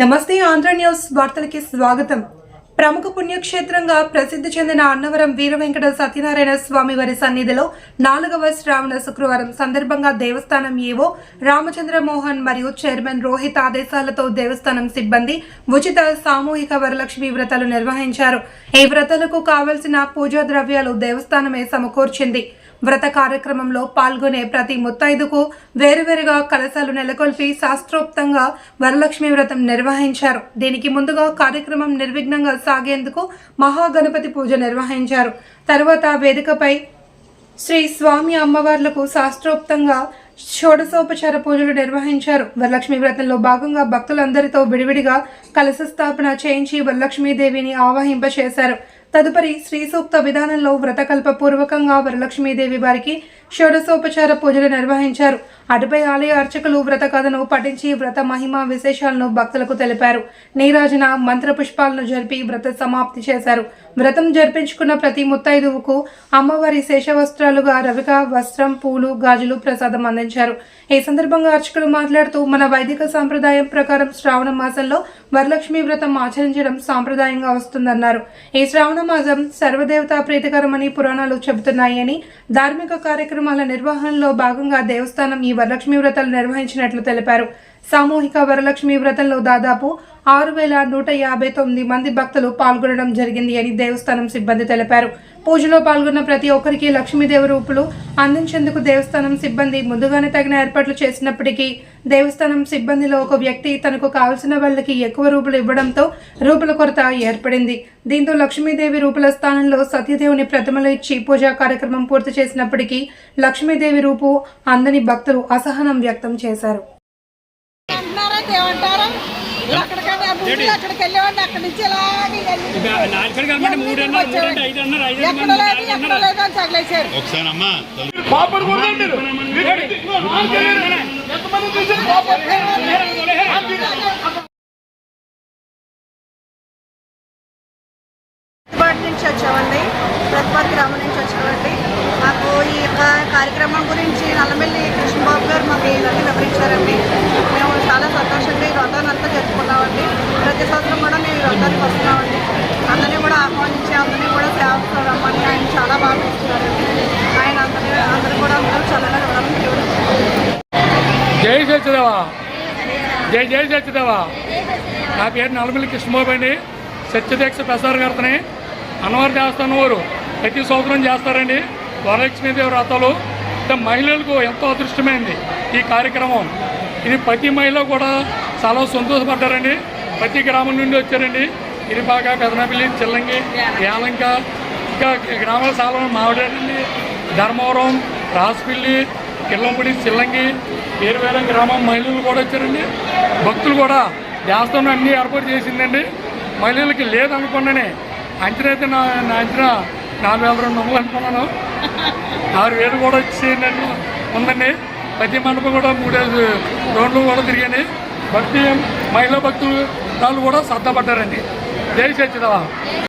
నమస్తే ఆంధ్ర న్యూస్ వార్తలకి స్వాగతం. ప్రముఖ పుణ్యక్షేత్రంగా ప్రసిద్ధి చెందిన అన్నవరం వీర వెంకట సత్యనారాయణ స్వామి వారి సన్నిధిలో నాలుగవ శ్రావణ శుక్రవారం సందర్భంగా దేవస్థానం ఏవో రామచంద్ర మోహన్ మరియు చైర్మన్ రోహిత్ ఆదేశాలతో దేవస్థానం సిబ్బంది ఉచిత సామూహిక వరలక్ష్మి వ్రతాలు నిర్వహించారు. ఈ వ్రతాలకు కావలసిన పూజా ద్రవ్యాలు దేవస్థానమే సమకూర్చింది. వ్రత కార్యక్రమంలో పాల్గొనే ప్రతి ముత్తైదుకు వేరువేరుగా కలశాలు నెలకొల్పి శాస్త్రోక్తంగా వరలక్ష్మి వ్రతం నిర్వహించారు. దీనికి ముందుగా కార్యక్రమం నిర్విఘ్నంగా సాగేందుకు మహాగణపతి పూజ నిర్వహించారు. తర్వాత వేదికపై శ్రీ స్వామి అమ్మవార్లకు శాస్త్రోక్తంగా షోడశోపచార పూజలు నిర్వహించారు. వరలక్ష్మి వ్రతంలో భాగంగా భక్తులందరితో విడివిడిగా కలశ స్థాపన చేయించి వరలక్ష్మీదేవిని ఆవాహింపచేశారు. తదుపరి శ్రీ సూక్త విధానంలో వ్రతకల్ప పూర్వకంగా వరలక్ష్మీదేవి వారికి షోడశోపచార పూజలు నిర్వహించారు. అటుపై ఆలయ అర్చకులు వ్రత కథను పఠించి వ్రత మహిమ విశేషాలను భక్తులకు తెలిపారు. నీరాజన మంత్ర పుష్పాలను జరిపి వ్రత సమాప్తి చేశారు. వ్రతం జరిపించుకున్న ప్రతి ముత్తైదువుకు అమ్మవారి శేషవస్త్రాలుగా రవిక వస్త్రం పూలు గాజులు ప్రసాదం అందించారు. ఈ సందర్భంగా అర్చకులు మాట్లాడుతూ మన వైదిక సాంప్రదాయం ప్రకారం శ్రావణ మాసంలో వరలక్ష్మి వ్రతం ఆచరించడం సాంప్రదాయంగా వస్తుందన్నారు. ఈ శ్రావణ మాసం సర్వదేవతా ప్రీతికరమని పురాణాలు చెబుతున్నాయని ధార్మిక కార్యక్రమాల నిర్వహణలో భాగంగా దేవస్థానం ఈ వరలక్ష్మి వ్రతాలు నిర్వహించినట్లు తెలిపారు. సామూహిక వరలక్ష్మి వ్రతంలో దాదాపు ఆరు వేల నూట యాభై తొమ్మిది మంది భక్తులు పాల్గొనడం జరిగింది అని దేవస్థానం సిబ్బంది తెలిపారు. పూజలో పాల్గొన్న ప్రతి ఒక్కరికి లక్ష్మీదేవి రూపులు అందించేందుకు దేవస్థానం సిబ్బంది ముందుగానే తగిన ఏర్పాట్లు చేసినప్పటికీ దేవస్థానం సిబ్బందిలో ఒక వ్యక్తి తనకు కావలసిన వాళ్ళకి ఎక్కువ రూపులు ఇవ్వడంతో రూపుల కొరత ఏర్పడింది. దీంతో లక్ష్మీదేవి రూపుల స్థానంలో సత్యదేవుని ప్రతిమలు ఇచ్చి పూజా కార్యక్రమం పూర్తి చేసినప్పటికీ లక్ష్మీదేవి రూపు అందని భక్తులు అసహనం వ్యక్తం చేశారు. ఏమంటారా? ముందు అక్కడికి వెళ్ళేవాడిని అక్కడి నుంచి ఇలాగే ఎక్కడ లేదు ఎక్కడ లేదు అని తగిలేశారు. ఒకసారి అమ్మా ప్రతిపాటి నుంచి వచ్చామండి. ప్రతిపాటి గ్రామం నుంచి వచ్చామండి. మాకు ఈ యొక్క కార్యక్రమం గురించి నల్లమెల్లి కృష్ణబాబు గారు మాకు సత్యదేవా జై జై సత్యదేవా నా పేరు నల్లమిల్లి కృష్ణబాబండి సత్యదీక్ష సత్యదీక్ష ప్రసారకర్తని అన్నవారి దేవస్థానం వారు ప్రతి సంవత్సరం చేస్తారండి. వరలక్ష్మీదేవి వ్రతాలు. అంటే మహిళలకు ఎంతో అదృష్టమైంది ఈ కార్యక్రమం. ఇది ప్రతి మహిళ కూడా చాలా సంతోషపడ్డారండి. ప్రతి గ్రామం నుండి వచ్చారండి. ఇరిపాక పెదనపల్లి చిల్లంగి యాలంక. ఇంకా గ్రామాల చాలా మావిడండి ధర్మవరం రాసిపల్లి కిల్లంపూడి చిల్లంగి వేరు గ్రామం మహిళలు కూడా వచ్చారండి. భక్తులు కూడా దేవస్థానం అన్నీ ఏర్పాటు చేసిందండి. మహిళలకి లేదనుకున్నానే అంచనా అయితే నా అంచనా నాలుగు వేల రెండు వందలు అనుకున్నాను. ఆరు వేలు కూడా వచ్చేయండి ఉందండి. ప్రతి మండపం కూడా మూడేళ్ళు రోడ్లు కూడా తిరిగాయి. భక్తి మహిళా భక్తులు వాళ్ళు కూడా శ్రద్ధపడ్డారండి జై సత్యదేవా